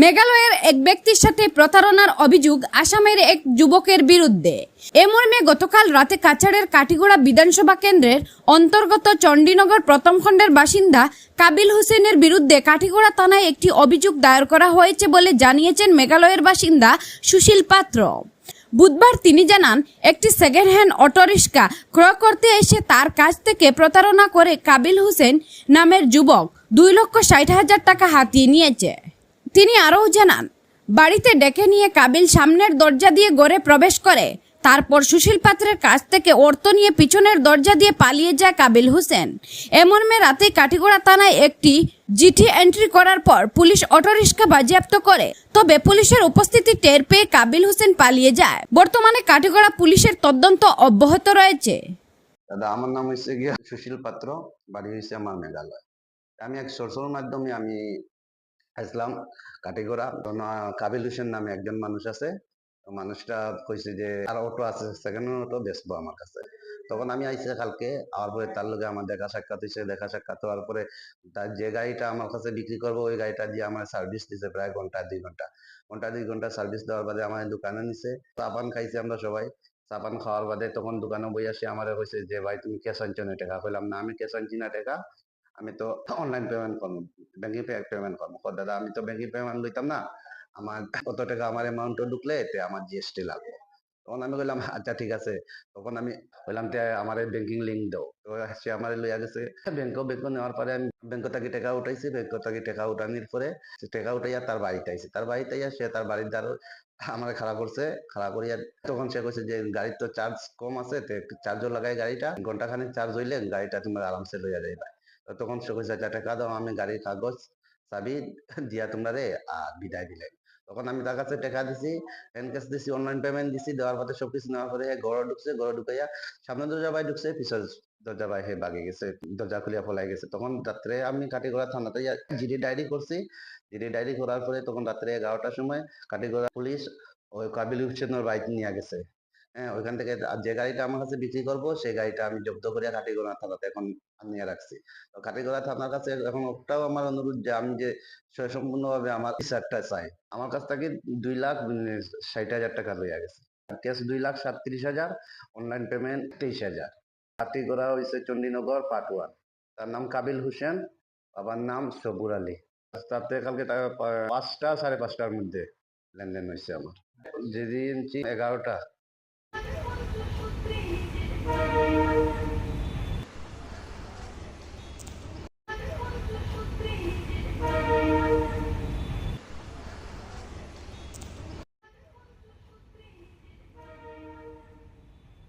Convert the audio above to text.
মেঘালয়ের এক ব্যক্তির সাথে প্রতারণার অভিযোগ আসামের এক যুবকের বিরুদ্ধে। এ মর্মে গতকাল রাতে কাছাড়ের কাটিগড়া বিধানসভা কেন্দ্রের অন্তর্গত চণ্ডীনগর প্রথম খণ্ডের বাসিন্দা কাবিল হোসেনের বিরুদ্ধে কাঠিগড়া থানায় একটি অভিযোগ দায়ের করা হয়েছে বলে জানিয়েছেন মেঘালয়ের বাসিন্দা সুশীল পাত্র। বুধবার তিনি জানান, একটি সেকেন্ড হ্যান্ড অটোরিক্সা ক্রয় করতে এসে তার কাছ থেকে প্রতারণা করে কাবিল হোসেন নামের যুবক দুই লক্ষ ষাট হাজার টাকা হাতিয়ে নিয়েছে। তিনি আরও জানান, বাড়িতে ডেকে নিয়ে কাবিল সামনের দরজা দিয়ে গড়ে প্রবেশ করে। তারপর সুশীল পাত্রের কাছ থেকে অর্থ নিয়ে পিছনের দরজা দিয়ে পালিয়ে যায় কাবিল হোসেন। এমর্মে রাতে কাটিগড়া থানায় একটি জিটি এন্ট্রি করার পর পুলিশ অটোরিক্সা বাজেয়াপ্ত করে। তবে পুলিশের উপস্থিতি টের পেয়ে কাবিল হোসেন পালিয়ে যায়। বর্তমানে কাটিগড়া পুলিশের তদন্ত অব্যাহত রয়েছে। দাদা, আমার নাম হচ্ছে গিয়া সুশীল পাত্র, বাড়ি হয়েছে আমার মেঘালয়। আমি এক সোর্সের মাধ্যমে আমি আসলাম কাটিগড়া কাবিল হোসেন নামে একজন মানুষ আছে। মানুষটা কইছে যে আর অটো আছে সেকেন্ড অটো বেচবো আমার কাছে। তখন আমি আইসে কালকে আর পরে তার লগে আমার দেখা সাক্ষাৎ হয়েছে দেখা সাক্ষাৎ হওয়ার পরে তার যে গাড়িটা আমার কাছে বিক্রি করব, ওই গাড়িটা দিয়ে আমার সার্ভিস দিছে প্রায় ঘণ্টা, দুই ঘণ্টা। ঘণ্টা, দুই ঘণ্টা সার্ভিস দেওয়ার বাদে আমার দোকানে নিছে। চাপান খাইছি আমরা সবাই। চাপান খাওয়ার বাদে তখন দোকানে বই আসে, আমার কইছে যে, ভাই, তুমি ক্যাশ আনছো না টাকা? কইলাম, না, আমি ক্যাশ আনছি না টাকা। আমি তো অনলাইন পেমেন্ট করব। ব্যাংকিং পেমেন্ট করব। দাদা, আমি তো ব্যাংকিং পেমেন্ট লইতাম না। আমার কত টাকা আমার অ্যামাউন্টও ঢুকলে এতে আমার জিএসটি লাগবে। তখন আমি কইলাম আচ্ছা ঠিক আছে। তখন আমি কইলাম, তে আমার ব্যাংকিং লিঙ্ক দাও। তো সে আমার লইয়া গেছে। ব্যাংকও ব্যাংক নেওয়ার পরে আমি ব্যাংক থেকে টাকা উঠাইছি। ব্যাংক থেকে টাকা উঠানির পরে টাকা উঠাইয়া তার বাড়িতে আইছে। তার বাড়িতে আইয়া সে তার বাড়ির দ্বারা আমার খারাপ করছে। খারাপ করিয়া তখন সে কইছে যে, গাড়ির তো চার্জ কম আছে চার্জও লাগাই গাড়িটা। ঘণ্টা খানিক চার্জ হইলে গাড়িটা তোমার আরামসে লইয়া যাইবা। তখন সে কইছে টাকা দাও, আমি গাড়ির কাগজ চাবি দিয়া তোমরা রে আর বিদায় দিলে। তখন আমি তার কাছে টাকা দিছি, এনকেস দিছি অনলাইন পেমেন্ট দিছি, দেওয়ার পরে সবকিছু নেওয়ার পরে ঘরে ঢুকছে, ঘরে ঢুকাইয়া সামনে দরজা বাই ঢুকছে, পিছনে দরজা বাই বাগে গেছে, দরজা খুলিয়া পলাই গেছে। তখন রাত্রে আমি কাটিগড়া থানাতে জিডি ডায়েরি করছি। জিডি ডায়েরি করার পরে তখন রাত্রে এগারোটার সময় কাটিগড়া পুলিশ ওই কাবিল হোসেনের বাইক নিয়ে গেছে। হ্যাঁ ওইখান থেকে যে গাড়িটা আমার কাছে বিক্রি করব, সেই গাড়িটা আমি জব্দ করিয়া কাটিগড়া থানাতে এখন নিয়ে রাখছি। তো কাটিগড়া থানার কাছে এখন ওটাও আমার অনুরোধ যে, আমি যে সম্পূর্ণভাবে আমার বিচারটা চাই, আমার কাছ থেকে দুই লাখ ষাট হাজার টাকা লইয়া গেছে। ক্যাশ দুই লাখ সাতত্রিশ হাজার অনলাইন পেমেন্ট তেইশ হাজার। কাটিগড়া হয়েছে চণ্ডীনগর ওয়ান তার নাম কাবিল হোসেন, বাবার নাম সবুর আলী। তাতে কালকে পাঁচটা সাড়ে পাঁচটার মধ্যে লেনদেন হয়েছে আমার। যেদিন এগারোটা Thank you.